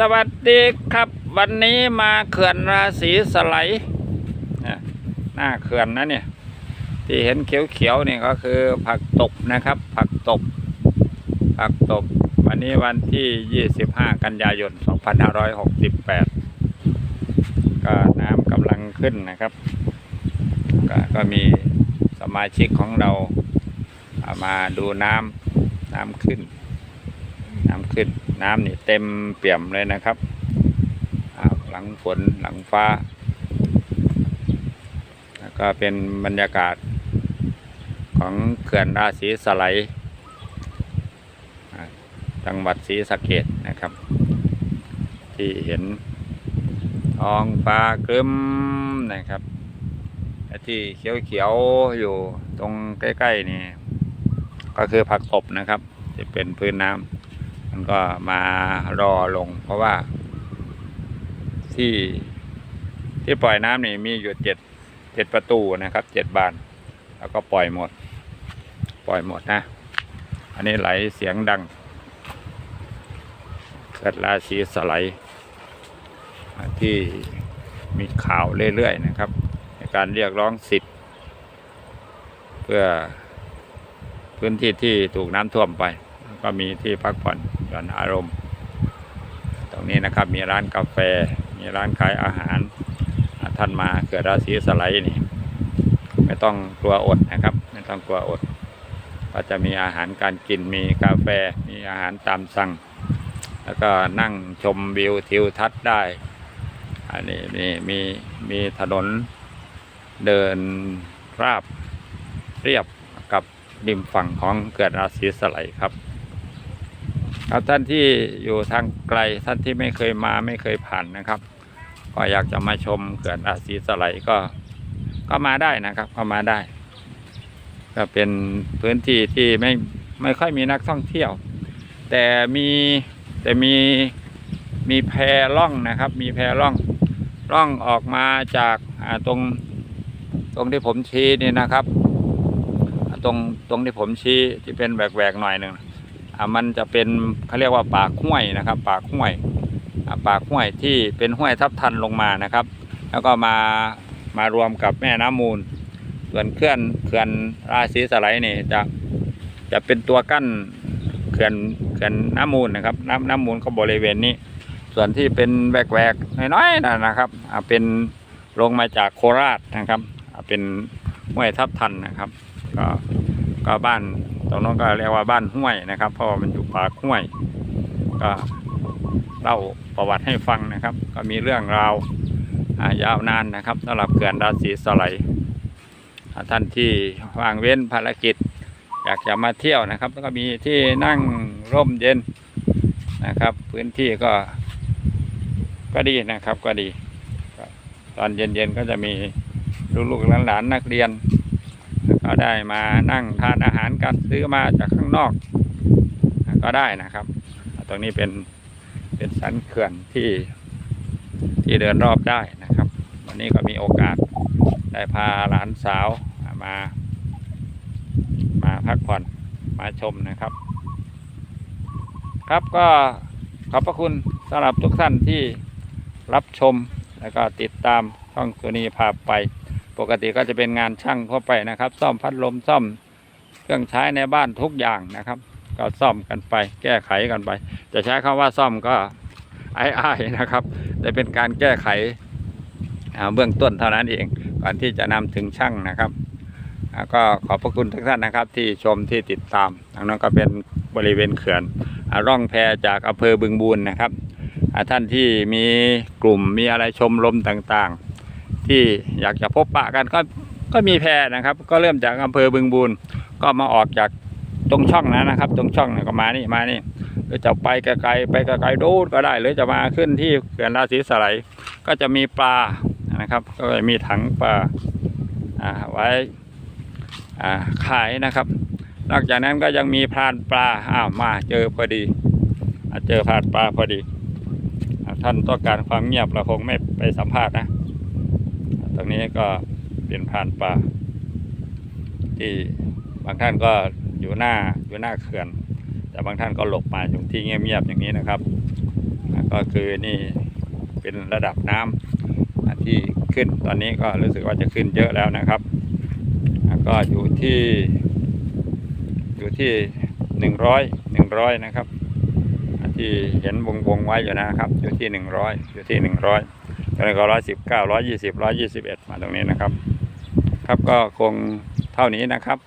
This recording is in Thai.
สวัสดีครับ วันนี้มาเขื่อนราศีสไลด์นะหน้าเขื่อนนะเนี่ย ที่เห็นเขียวๆนี่ก็คือผักตบนะครับ ผักตบ ผักตบ วันนี้วันที่ 25 กันยายน 2568 ก็น้ำกำลังขึ้นนะครับก็ก็มีสมาชิกของเราเามาดูน้ำน้ำขึ้น น้ำขึ้น น้ำนี่เต็มเปี่ยมเลยนะครับ หลังฝนหลังฟ้า แล้วก็เป็นบรรยากาศของเขื่อนราศีสไลด์จังหวัดศรีสะเกดนะครับ ที่เห็นท้องฟ้าครึ้มนะครับที่เขียวๆอยู่ตรงใกล้ ๆ นี่ ก็คือผักตบนะครับที่เป็นพื้นน้ำ มันก็มารอลง เพราะว่า ที่ที่ปล่อยน้ำนี่มีอยู่เจ็ดเจ็ดประตูนะครับเจ็ดบาน แล้วก็ปล่อยหมด ปล่อยหมดนะ อันนี้ไหลเสียงดังเกิดราศีสไลด์ที่มีข่าวเรื่อยๆนะครับ ในการเรียกร้องสิทธิ์ เพื่อพื้นที่ที่ถูกน้ำท่วมไป ก็มีที่พักผ่อน หย่อนอารมณ์ ตรงนี้นะครับมีร้านกาแฟ มีร้านขายอาหารท่านมาเกิดราศีสไลด์นี่ไม่ต้องกลัวอดนะครับ ไม่ต้องกลัวอดก็จะมีอาหารการกินมีกาแฟมีอาหารตามสั่ง แล้วก็นั่งชมวิวทิวทัศน์ได้อันนี้มีมีมีถนนเดินราบเรียบกับริมฝั่งของเกิดราศีสไลด์ครับ ครับท่านที่อยู่ทางไกลท่านที่ไม่เคยมาไม่เคยผ่านนะครับ ก็อยากจะมาชมเขื่อนราศีสไลก็ก็มาได้นะครับก็มาได้ ก็เป็นพื้นที่ที่ไม่ไม่ค่อยมีนักท่องเที่ยว แต่มีแต่มีมีแพล่องนะครับ มีแพล่องล่องออกมาจากตรงตรงที่ผมชี้นี่นะครับ ตรงตรงที่ผมชี้ที่เป็นแหวกๆหน่อยหนึ่ง มันจะเป็นเขาเรียกว่าปากห้วยนะครับ ปากห้วยปากห้วยที่เป็นห้วยทับทันลงมานะครับ แล้วก็มามารวมกับแม่น้ำมูล ส่วนเขื่อนเขื่อนราศีสไลด์นี่จะจะเป็นตัวกั้นเขื่อนเขื่อนน้ำมูลนะครับน้ำน้ำมูลก็บริเวณนี้ ส่วนที่เป็นแหวกๆน้อยๆนะนะครับอ่าเป็นลงมาจากโคราชนะครับอ่าเป็นห้วยทับทันนะครับ ก็ก็บ้าน รงนั้นก็เรียกว่าบ้านห้วยนะครับ เพราะว่ามันอยู่ปากห้วย ก็เล่าประวัติให้ฟังนะครับ ก็มีเรื่องราวยาวนานนะครับสำหรับเขื่อนราศีสไลท่านที่วางเว้นภารกิจ อยากจะมาเที่ยวนะครับ แล้วก็มีที่นั่งร่มเย็นนะครับ พื้นที่ก็ก็ดีนะครับก็ดี ตอนเย็นๆก็จะมีลูกๆหลานๆนักเรียน ก็ได้มานั่งทานอาหารกันซื้อมาจากข้างนอก ก็ได้นะครับ ตรงนี้เป็นเป็นสันเขื่อนที่ที่เดินรอบได้นะครับ วันนี้ก็มีโอกาสได้พาหลานสาวมา มาพักผ่อนมาชมนะครับ ครับก็ขอบพระคุณสำหรับทุกท่านที่รับชมแล้วก็ติดตามช่องสุนีพาไป ปกติก็จะเป็นงานช่างทั่วไปนะครับ ซ่อมพัดลมซ่อมเครื่องใช้ในบ้านทุกอย่างนะครับ ก็ซ่อมกันไป แก้ไขกันไป จะใช้คำว่าซ่อมก็ไอ้ไอ้นะครับ แต่เป็นการแก้ไขเบื้องต้นเท่านั้นเองก่อนที่จะนำถึงช่างนะครับก็ขอบพระคุณทุกท่านนะครับ ที่ชมที่ติดตามทางนั้นก็เป็นบริเวณเขื่อนร่องแพจากอำเภอบึงบูนนะครับท่านที่มีกลุ่มมีอะไรชมรมต่างๆ ที่อยากจะพบปะกันก็ก็มีแพนะครับ ก็เริ่มจากอำเภอบึงบูนก็มาออกจากตรงช่องนั้นนะครับ ตรงช่องนี่ยก็มานี่มานี่หรือจะไปไกลๆไปไกลๆดูก็ได้ หรือจะมาขึ้นที่เขื่อนราศีสไลก็จะมีปลานะครับ ก็มีถังปลาอ่าไว้อ่าขายนะครับ นอกจากนั้นก็ยังมีพรานปลาอ้าวมาเจอพอดีเจอพรานปลาพอดี ท่านต้องการความเงียบเราคงไม่ไปสัมภาษณ์นะ ตรงนี้ก็เป็นพรานป่า ที่บางท่านก็อยู่หน้าอยู่หน้าเขื่อน แต่บางท่านก็หลบมาอยู่ที่เงียบๆอย่างนี้นะครับ ก็คือนี่เป็นระดับน้ำอ่าที่ขึ้นตอนนี้ก็รู้สึกว่าจะขึ้นเยอะแล้วนะครับ ก็อยู่ที่อยู่ที่หนึ่งร้อยหนึ่งร้อยนะครับ ที่เห็นวงวงไว้อยู่นะครับ อยู่ที่หนึ่งร้อยอยู่ที่หนึ่งร้อย แล้ก็ร้อยสิบเก้าร้อยยี่สิบร้อยยี่สิบเอ็ดมาตรงนี้นะครับ ครับก็คงเท่านี้นะครับ